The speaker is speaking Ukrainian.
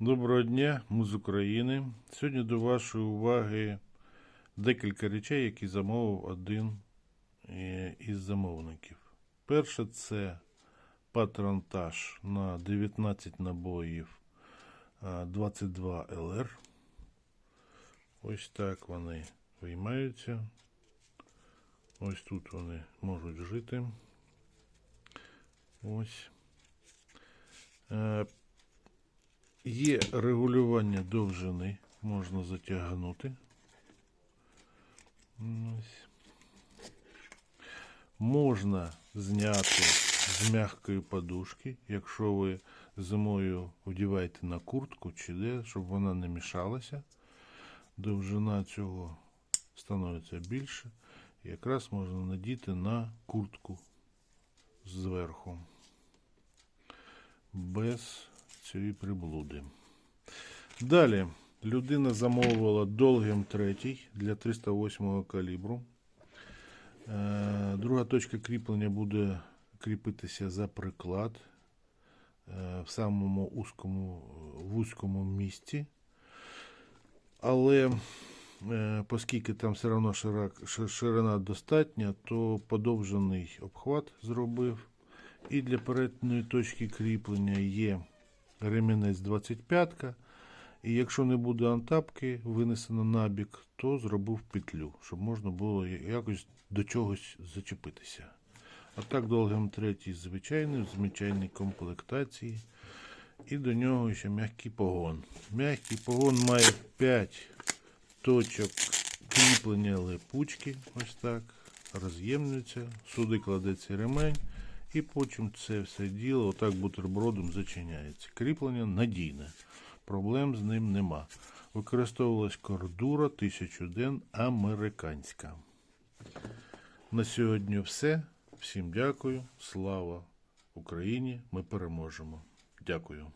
Доброго дня, ми з України. Сьогодні до вашої уваги декілька речей, які замовив один е, із замовників. Перше це патронтаж на 19 набоїв 22 ЛР. Ось так вони виймаються. Ось тут вони можуть жити. Ось. Є регулювання довжини, можна затягнути. Ось. Можна зняти з м'якої подушки, якщо ви зимою одіваєте на куртку чи де, щоб вона не мішалася. Довжина цього становиться більше. Якраз можна надіти на куртку зверху. Без цієї приблуди. Далі людина замовила Долгем 3 для 308 калібру. Е, Друга точка кріплення буде кріпитися за приклад е, в самому узкому, вузькому місці. Але е, оскільки там все одно ширина достатня, то подовжений обхват зробив. І для перетинної точки кріплення є ремінець 25 і якщо не буде антапки винесено на бік, то зробив петлю, щоб можна було якось до чогось зачепитися. А так долгим третій звичайний, в звичайній комплектації. І до нього ще м'який погон. М'який погон має 5 точок кріплення липучки. Ось так. Роз'ємнюється. Сюди кладеться ремень. І потім це все діло отак бутербродом зачиняється. Кріплення надійне. Проблем з ним нема. Використовувалась кордура 1001 американська. На сьогодні все. Всім дякую. Слава Україні! Ми переможемо. Дякую.